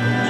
Amen.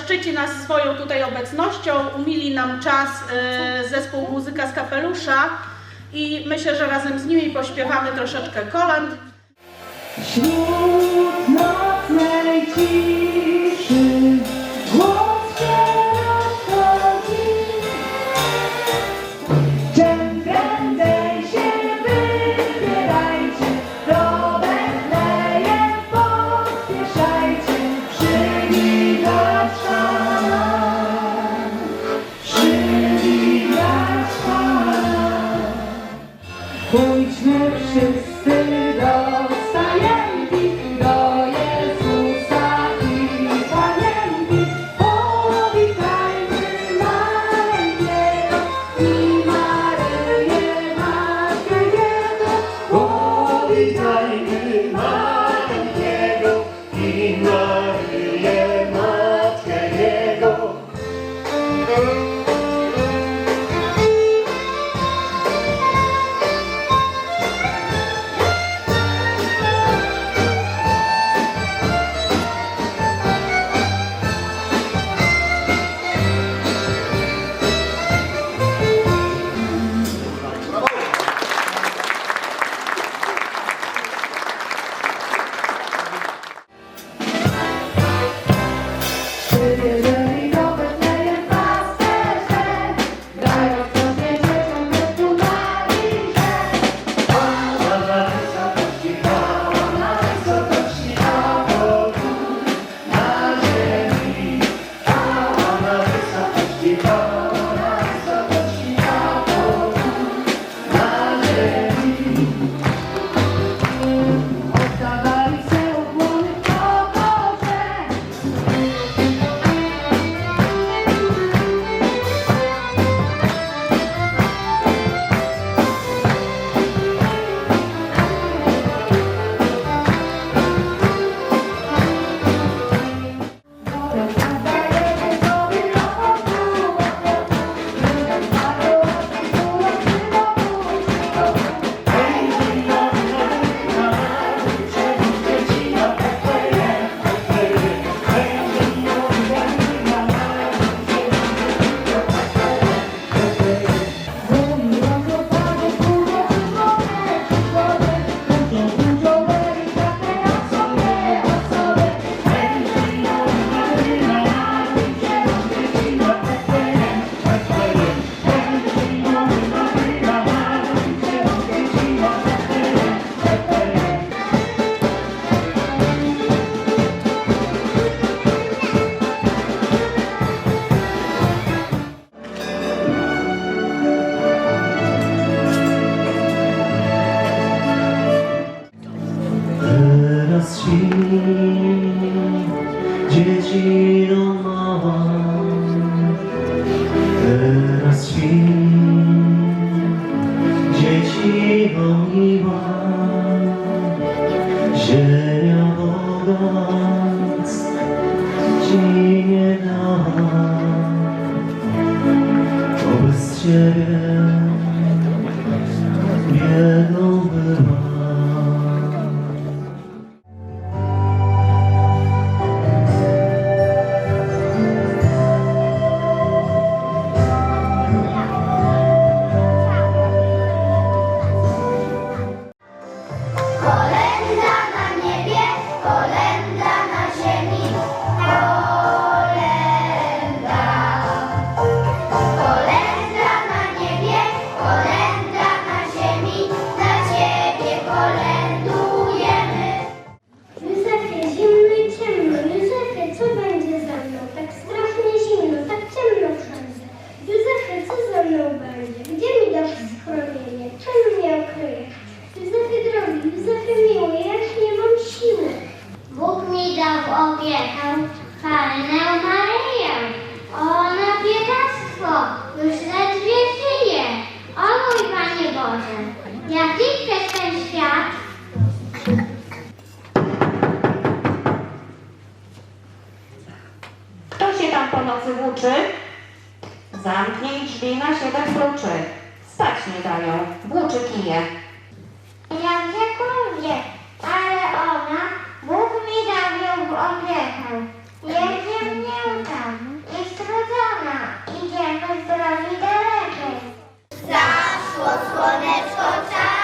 zaszczyci nas swoją tutaj obecnością. Umili nam czas e, zespół Muzyka z Kapelusza i myślę, że razem z nimi pośpiewamy troszeczkę kolęd. Wśród nocnej ciszy 그 나에게로 이 나를 po nocy włóczy. Zamknij drzwi na siedem kluczy. Spać nie dają, włóczy kije. Ja wiekuję, ale ona, Bóg mi dał ją w opiekę. Jedzie mnie tam i strudzona, idziemy z drogi dalekiej. Zaszło słoneczko czas.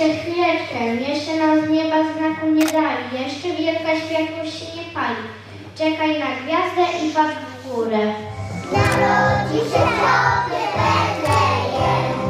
Jeszcze chwileczkę, jeszcze nam z nieba znaku nie dali, jeszcze wielka światłość się nie pali. Czekaj na gwiazdę i patrz w górę. Narodzi się sobie Betlejem,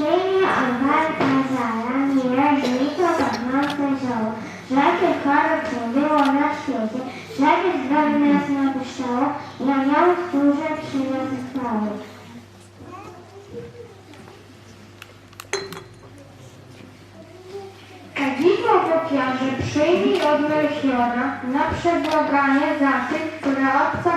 Przyjmie odwarta zara, miłość to pachnące zioło. Żadnych chorób nie było na świecie, żadnych zdrowie nas nie opuszczało i aniołów którzy przyniosły chwały. Kadzidło w ofiarze przyjmij od na przebłaganie za tych, która obca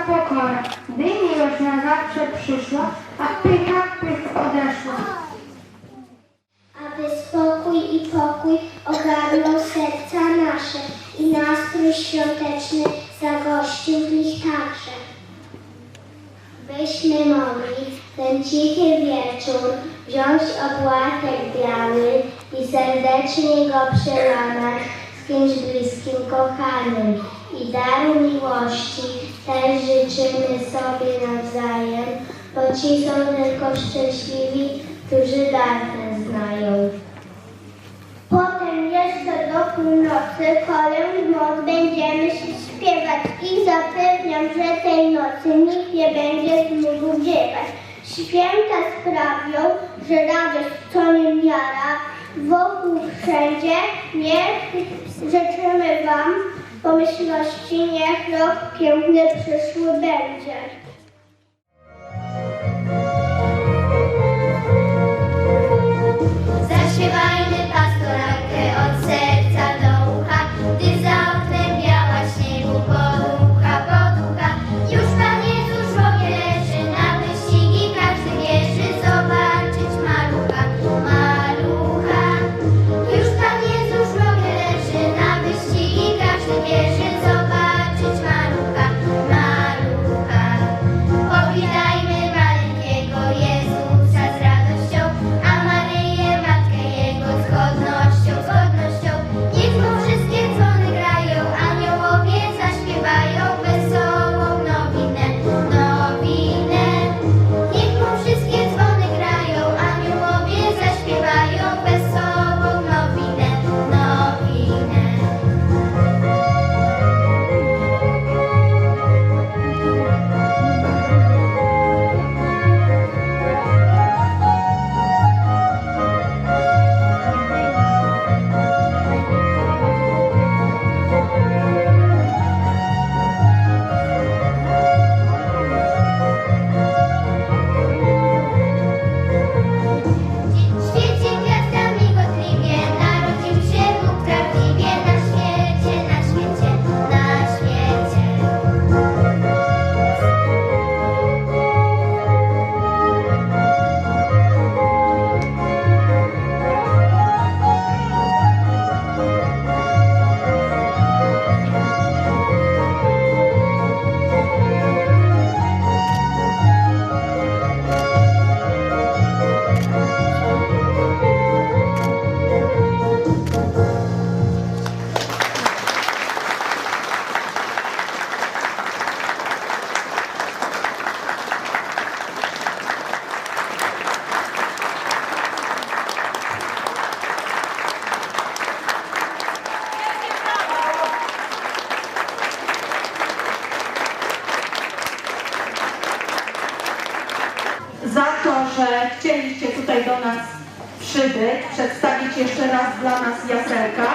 przełamać z kimś bliskim, kochanym. I daru miłości też życzymy sobie nawzajem, bo ci są tylko szczęśliwi, którzy dar znają. Potem jeszcze do północy kolęd moc będziemy się śpiewać i zapewniam, że tej nocy nikt nie będzie mógł dziewać. Święta sprawią, że radość co nie miara, wokół wszędzie niech życzymy Wam pomyślności, niech rok piękny przyszły będzie. Zaśpiewajmy pastorankę przedstawić jeszcze raz dla nas Jaselka.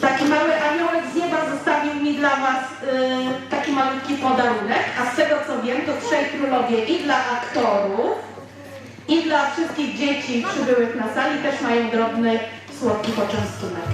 Taki mały aniołek z nieba zostawił mi dla Was y, taki malutki podarunek, a z tego co wiem, to trzej królowie i dla aktorów, i dla wszystkich dzieci przybyłych na sali też mają drobny, słodki poczęstunek.